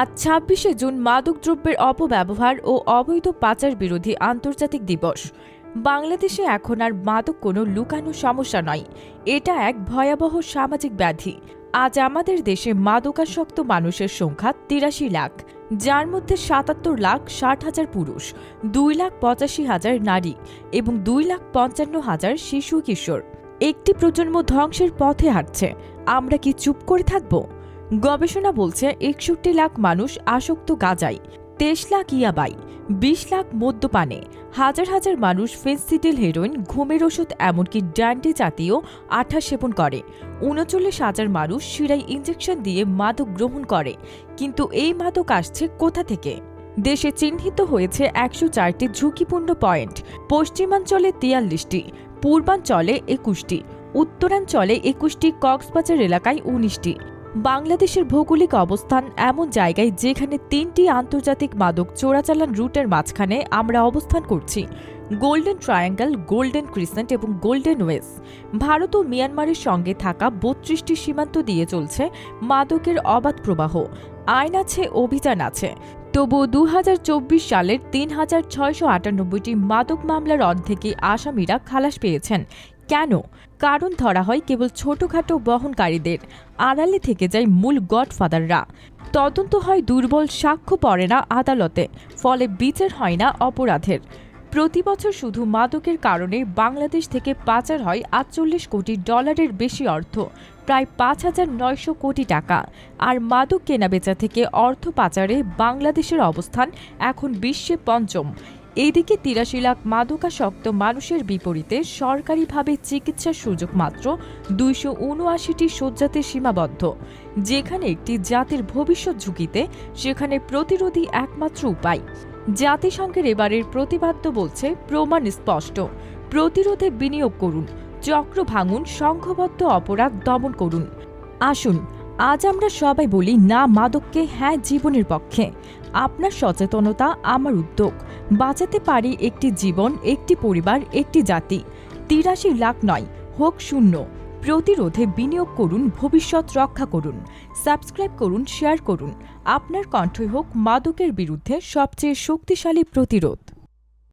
আজ ছাব্বিশে জুন মাদকদ্রব্যের অপব্যবহার ও অবৈধ পাচার বিরোধী আন্তর্জাতিক দিবস। বাংলাদেশে এখন আর মাদক কোনো লুকানো সমস্যা নয়। এটা এক ভয়াবহ সামাজিক ব্যাধি। আজ আমাদের দেশে মাদকাসক্ত মানুষের সংখ্যা তিরাশি লাখ, যার মধ্যে সাতাত্তর লাখ ষাট হাজার পুরুষ, দুই লাখ পঁচাশি হাজার নারী এবং দুই লাখ পঞ্চান্ন হাজার শিশু কিশোর। একটি প্রজন্ম ধ্বংসের পথে হাঁটছে। আমরা কি চুপ করে থাকব? গবেষণা বলছে একষট্টি লাখ মানুষ আসক্ত গাজায়, তেইশ লাখ ইয়াবাই বিশ লাখ মদ্যপানে, হাজার হাজার মানুষ ফেন্সিডিল হেরোইন, ঘুমের ওষুধ এমনকি ডান্ডি জাতীয় আঠা সেবন করে, উনচল্লিশ হাজার মানুষ শিরাই ইঞ্জেকশন দিয়ে মাদক গ্রহণ করে, কিন্তু এই মাদক আসছে কোথা থেকে? দেশে চিহ্নিত হয়েছে একশো চারটি ঝুঁকিপূর্ণ পয়েন্ট, পশ্চিমাঞ্চলে তিয়াল্লিশটি, পূর্বাঞ্চলে একুশটি, উত্তরাঞ্চলে একুশটি, কক্সবাজার এলাকায় উনিশটি। বাংলাদেশের ভৌগোলিক অবস্থান এমন জায়গায় যেখানে তিনটি আন্তর্জাতিক মাদক চোরাচালান রুটের মাঝখানে আমরা অবস্থান করছি। গোল্ডেন ট্রায়াঙ্গেল, গোল্ডেন ক্রিসেন্ট এবং গোল্ডেন ওয়েস। ভারত ও মিয়ানমারের সঙ্গে থাকা বত্রিশটি সীমান্ত দিয়ে চলছে মাদকের অবাধ প্রবাহ। আইন আছে, অভিযান আছে। তবু দু হাজার চব্বিশ সালের তিন হাজার ছয়শো আটানব্বইটি মাদক মামলার অর্ধেকই আসামিরা খালাস পেয়েছেন। কেন? কারণ ধরা হয় কেবল ছোটখাটো বহনকারীদের। আড়ালে থেকে যায় মূল গডফাদাররা। তদন্ত হয় দুর্বল সাক্ষ্য পড়ে না আদালতে, ফলে বিচার হয় না অপরাধের। প্রতি বছর শুধু মাদকের কারণে বাংলাদেশ থেকে পাচার হয় আটচল্লিশ কোটি ডলারের বেশি অর্থ, প্রায় পাঁচ হাজার নয়শো কোটি টাকা। আর মাদক কেনাবেচা থেকে অর্থ পাচারে বাংলাদেশের অবস্থান এখন বিশ্বে পঞ্চম। এদিকে তিরাশি লাখ মাদকাসক্ত মানুষের বিপরীতে সরকারিভাবে চিকিৎসার সুযোগ মাত্র দুইশো উনআশিটি শয্যাতে সীমাবদ্ধ। যেখানে একটি জাতির ভবিষ্যৎ ঝুঁকিতে সেখানে প্রতিরোধী একমাত্র উপায়। জাতিসংঘের এবারের প্রতিবাদ্য বলছে, প্রমাণ স্পষ্ট। প্রতিরোধে বিনিয়োগ করুন, চক্র ভাঙুন, সংঘবদ্ধ অপরাধ দমন করুন। আসুন আজ আমরা সবাই বলি, না, মাদককে হ্যাঁ জীবনের পক্ষে। আপনার সচেতনতা, আমার উদ্যোগ। বাঁচাতে পারি একটি জীবন, একটি পরিবার, একটি জাতি। তিরাশি লাখ নয়, হোক শূন্য। প্রতিরোধে বিনিয়োগ করুন, ভবিষ্যৎ রক্ষা করুন। সাবস্ক্রাইব করুন, শেয়ার করুন। আপনার কণ্ঠই হোক মাদকের বিরুদ্ধে সবচেয়ে শক্তিশালী প্রতিরোধ।